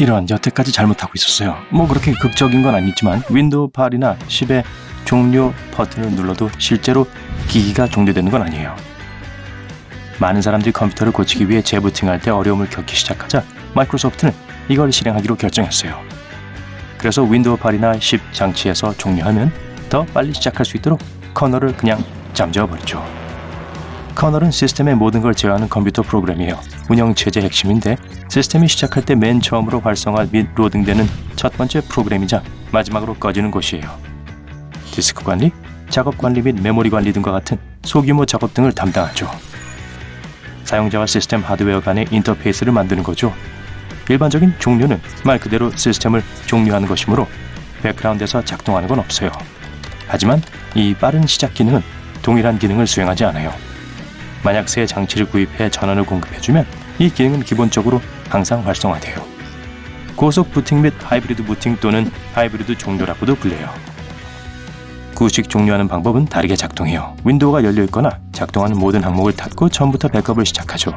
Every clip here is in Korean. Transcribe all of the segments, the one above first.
이런 여태까지 잘못하고 있었어요. 뭐 그렇게 극적인 건 아니지만 윈도우 8이나 10의 종료 버튼을 눌러도 실제로 기기가 종료되는 건 아니에요. 많은 사람들이 컴퓨터를 고치기 위해 재부팅할 때 어려움을 겪기 시작하자 마이크로소프트는 이걸 실행하기로 결정했어요. 그래서 윈도우 8이나 10 장치에서 종료하면 더 빨리 시작할 수 있도록 커널을 그냥 잠재워 버리죠. 커널은 시스템의 모든 걸 제어하는 컴퓨터 프로그램이에요. 운영체제 핵심인데 시스템이 시작할 때 맨 처음으로 활성화 및 로딩되는 첫 번째 프로그램이자 마지막으로 꺼지는 곳이에요. 디스크 관리, 작업 관리 및 메모리 관리 등과 같은 소규모 작업 등을 담당하죠. 사용자와 시스템 하드웨어 간의 인터페이스를 만드는 거죠. 일반적인 종료는 말 그대로 시스템을 종료하는 것이므로 백그라운드에서 작동하는 건 없어요. 하지만 이 빠른 시작 기능은 동일한 기능을 수행하지 않아요. 만약 새 장치를 구입해 전원을 공급해주면 이 기능은 기본적으로 항상 활성화돼요. 고속 부팅 및 하이브리드 부팅 또는 하이브리드 종료라고도 불려요. 구식 종료하는 방법은 다르게 작동해요. 윈도우가 열려 있거나 작동하는 모든 항목을 닫고 처음부터 백업을 시작하죠.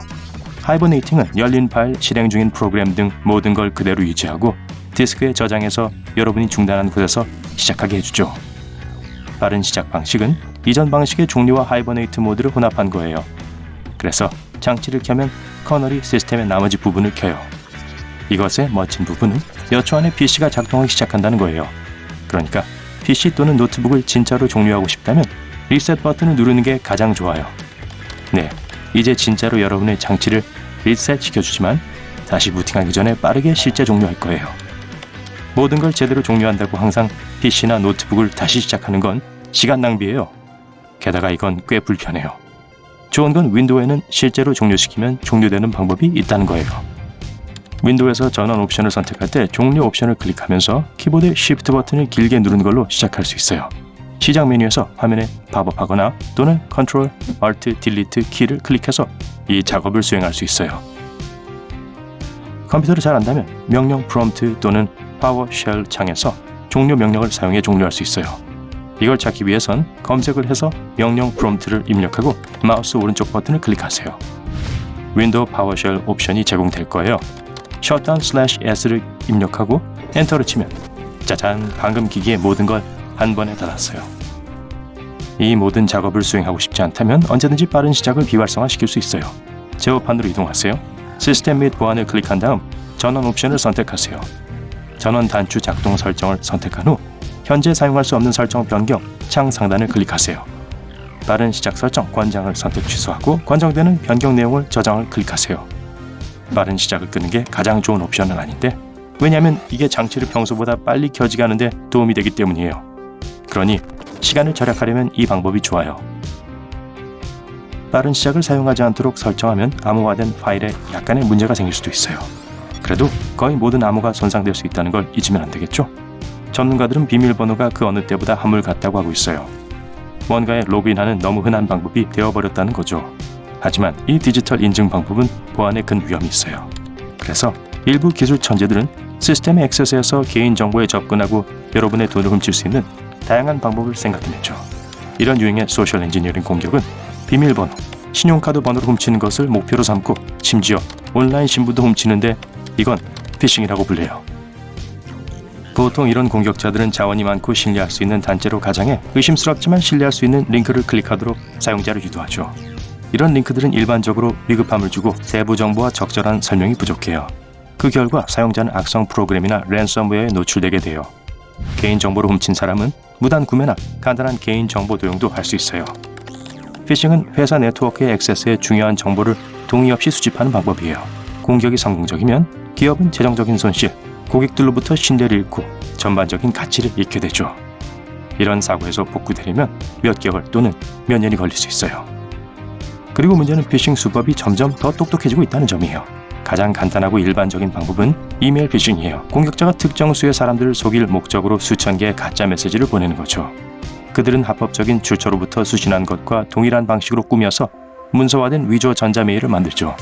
하이버네이팅은 열린 파일, 실행 중인 프로그램 등 모든 걸 그대로 유지하고 디스크에 저장해서 여러분이 중단한 곳에서 시작하게 해주죠. 빠른 시작 방식은 이전 방식의 종료와 하이버네이트 모드를 혼합한 거예요. 그래서 장치를 켜면 커널이 시스템의 나머지 부분을 켜요. 이것의 멋진 부분은 몇 초 안에 PC가 작동하기 시작한다는 거예요. 그러니까 PC 또는 노트북을 진짜로 종료하고 싶다면 리셋 버튼을 누르는 게 가장 좋아요. 네, 이제 진짜로 여러분의 장치를 리셋 시켜주지만 다시 부팅하기 전에 빠르게 실제 종료할 거예요. 모든 걸 제대로 종료한다고 항상 PC나 노트북을 다시 시작하는 건 시간 낭비예요. 게다가 이건 꽤 불편해요. 좋은 건 윈도우에는 실제로 종료시키면 종료되는 방법이 있다는 거예요. 윈도우에서 전원 옵션을 선택할 때 종료 옵션을 클릭하면서 키보드 Shift 버튼을 길게 누르는 걸로 시작할 수 있어요. 시작 메뉴에서 화면에 팝업하거나 또는 Ctrl, Alt, Delete 키를 클릭해서 이 작업을 수행할 수 있어요. 컴퓨터를 잘 안다면 명령 프롬프트 또는 PowerShell 창에서 종료 명령을 사용해 종료할 수 있어요. 이걸 찾기 위해선 검색을 해서 명령 프롬프트를 입력하고 마우스 오른쪽 버튼을 클릭하세요. 윈도우 파워쉘 옵션이 제공될 거예요. 슬래시 S를 입력하고 엔터를 치면 짜잔 방금 기기의 모든 걸 한 번에 닫았어요. 이 모든 작업을 수행하고 싶지 않다면 언제든지 빠른 시작을 비활성화시킬 수 있어요. 제어판으로 이동하세요. 시스템 및 보안을 클릭한 다음 전원 옵션을 선택하세요. 전원 단추 작동 설정을 선택한 후 현재 사용할 수 없는 설정 변경 창 상단을 클릭하세요. 빠른 시작 설정 권장을 선택 취소하고 권장되는 변경 내용을 저장을 클릭하세요. 빠른 시작을 끄는 게 가장 좋은 옵션은 아닌데 왜냐하면 이게 장치를 평소보다 빨리 켜지게 하는데 도움이 되기 때문이에요. 그러니 시간을 절약하려면 이 방법이 좋아요. 빠른 시작을 사용하지 않도록 설정하면 암호화된 파일에 약간의 문제가 생길 수도 있어요. 그래도 거의 모든 암호가 손상될 수 있다는 걸 잊으면 안 되겠죠? 전문가들은 비밀번호가 그 어느 때보다 한물 같다고 하고 있어요. 뭔가에 로그인하는 너무 흔한 방법이 되어버렸다는 거죠. 하지만 이 디지털 인증 방법은 보안에 큰 위험이 있어요. 그래서 일부 기술 천재들은 시스템의 액세스에서 개인 정보에 접근하고 여러분의 돈을 훔칠 수 있는 다양한 방법을 생각해냈죠. 이런 유행의 소셜 엔지니어링 공격은 비밀번호, 신용카드 번호를 훔치는 것을 목표로 삼고 심지어 온라인 신분도 훔치는데 이건 피싱이라고 불려요. 보통 이런 공격자들은 자원이 많고 신뢰할 수 있는 단체로 가장해 의심스럽지만 신뢰할 수 있는 링크를 클릭하도록 사용자를 유도하죠. 이런 링크들은 일반적으로 위급함을 주고 세부 정보와 적절한 설명이 부족해요. 그 결과 사용자는 악성 프로그램이나 랜섬웨어에 노출되게 돼요. 개인 정보를 훔친 사람은 무단 구매나 간단한 개인 정보 도용도 할 수 있어요. 피싱은 회사 네트워크의 액세스에 중요한 정보를 동의 없이 수집하는 방법이에요. 공격이 성공적이면 기업은 재정적인 손실, 고객들로부터 신뢰를 잃고 전반적인 가치를 잃게 되죠. 이런 사고에서 복구되려면 몇 개월 또는 몇 년이 걸릴 수 있어요. 그리고 문제는 피싱 수법이 점점 더 똑똑해지고 있다는 점이에요. 가장 간단하고 일반적인 방법은 이메일 피싱이에요. 공격자가 특정 수의 사람들을 속일 목적으로 수천 개의 가짜 메시지를 보내는 거죠. 그들은 합법적인 출처로부터 수신한 것과 동일한 방식으로 꾸며서 문서화된 위조 전자메일을 만들죠.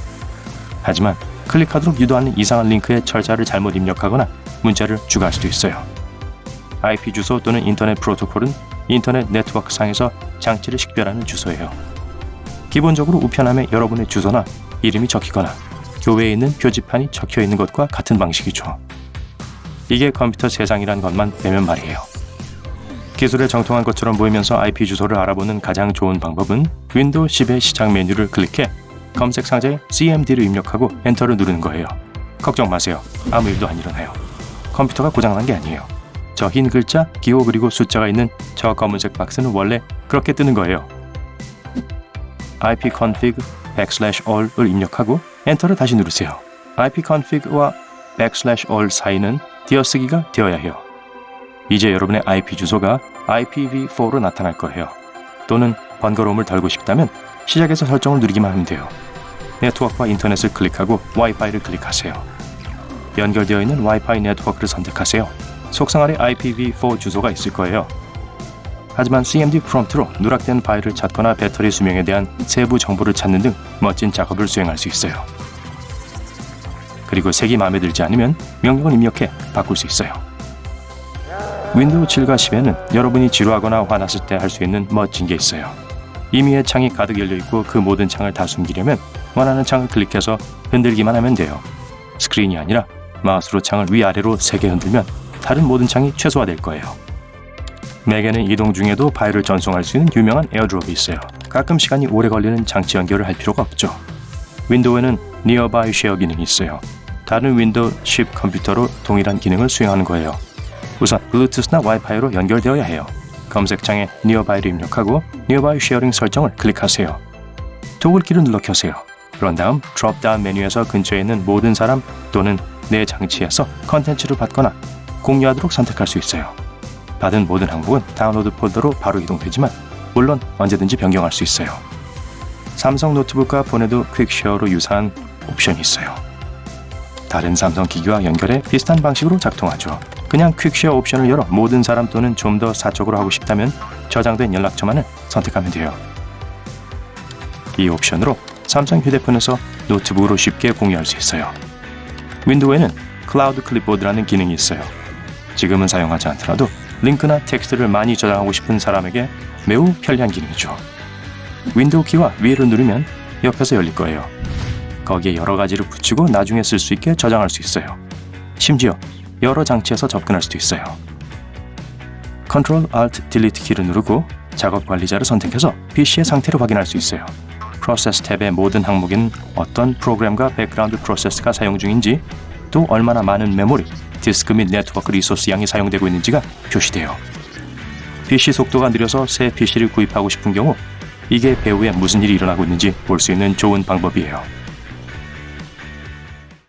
하지만 클릭하도록 유도하는 이상한 링크에 철자를 잘못 입력하거나 문자를 추가할 수도 있어요. IP 주소 또는 인터넷 프로토콜은 인터넷 네트워크 상에서 장치를 식별하는 주소예요. 기본적으로 우편함에 여러분의 주소나 이름이 적히거나 교회에 있는 표지판이 적혀 있는 것과 같은 방식이죠. 이게 컴퓨터 세상이란 것만 빼면 말이에요. 기술에 정통한 것처럼 보이면서 IP 주소를 알아보는 가장 좋은 방법은 윈도우 10의 시작 메뉴를 클릭해 검색 상자에 CMD를 입력하고 엔터를 누르는 거예요. 걱정 마세요. 아무 일도 안 일어나요. 컴퓨터가 고장난 게 아니에요. 저 흰 글자, 기호 그리고 숫자가 있는 저 검은색 박스는 원래 그렇게 뜨는 거예요. ipconfig backslash all을 입력하고 엔터를 다시 누르세요. ipconfig와 backslash all 사이는 띄어쓰기가 되어야 해요. 이제 여러분의 IP 주소가 IPv4로 나타날 거예요. 또는 번거로움을 덜고 싶다면 시작에서 설정을 누르기만 하면 돼요. 네트워크와 인터넷을 클릭하고 와이파이를 클릭하세요. 연결되어 있는 와이파이 네트워크를 선택하세요. 속상 아래 IPv4 주소가 있을 거예요. 하지만 CMD 프롬프트로 누락된 파일을 찾거나 배터리 수명에 대한 세부 정보를 찾는 등 멋진 작업을 수행할 수 있어요. 그리고 색이 마음에 들지 않으면 명령을 입력해 바꿀 수 있어요. 윈도우 7과 10에는 여러분이 지루하거나 화났을 때 할 수 있는 멋진 게 있어요. 임의의 창이 가득 열려 있고 그 모든 창을 다 숨기려면 원하는 창을 클릭해서 흔들기만 하면 돼요. 스크린이 아니라 마우스로 창을 위아래로 세게 흔들면 다른 모든 창이 최소화될 거예요. 맥에는 이동 중에도 파일을 전송할 수 있는 유명한 에어드롭이 있어요. 가끔 시간이 오래 걸리는 장치 연결을 할 필요가 없죠. 윈도우에는 Nearby Share 기능이 있어요. 다른 윈도우 10 컴퓨터로 동일한 기능을 수행하는 거예요. 우선 블루투스나 와이파이로 연결되어야 해요. 검색창에 Nearby를 입력하고 Nearby Sharing 설정을 클릭하세요. 도글 키를 눌러 켜세요. 그런 다음 드롭다운 메뉴에서 근처에 있는 모든 사람 또는 내 장치에서 컨텐츠를 받거나 공유하도록 선택할 수 있어요. 받은 모든 항목은 다운로드 폴더로 바로 이동되지만 물론 언제든지 변경할 수 있어요. 삼성 노트북과 보내도 퀵쉐어로 유사한 옵션이 있어요. 다른 삼성 기기와 연결해 비슷한 방식으로 작동하죠. 그냥 퀵쉐어 옵션을 열어 모든 사람 또는 좀 더 사적으로 하고 싶다면 저장된 연락처만을 선택하면 돼요. 이 옵션으로 삼성 휴대폰에서 노트북으로 쉽게 공유할 수 있어요. 윈도우에는 클라우드 클립보드라는 기능이 있어요. 지금은 사용하지 않더라도 링크나 텍스트를 많이 저장하고 싶은 사람에게 매우 편리한 기능이죠. 윈도우 키와 위를 누르면 옆에서 열릴 거예요. 거기에 여러 가지를 붙이고 나중에 쓸 수 있게 저장할 수 있어요. 심지어 여러 장치에서 접근할 수도 있어요. Ctrl Alt Delete 키를 누르고 작업 관리자를 선택해서 PC의 상태를 확인할 수 있어요. 프로세스 탭의 모든 항목에는 어떤 프로그램과 백그라운드 프로세스가 사용 중인지 또 얼마나 많은 메모리, 디스크 및 네트워크 리소스 양이 사용되고 있는지가 표시돼요. PC 속도가 느려서 새 PC를 구입하고 싶은 경우 이게 배후에 무슨 일이 일어나고 있는지 볼 수 있는 좋은 방법이에요.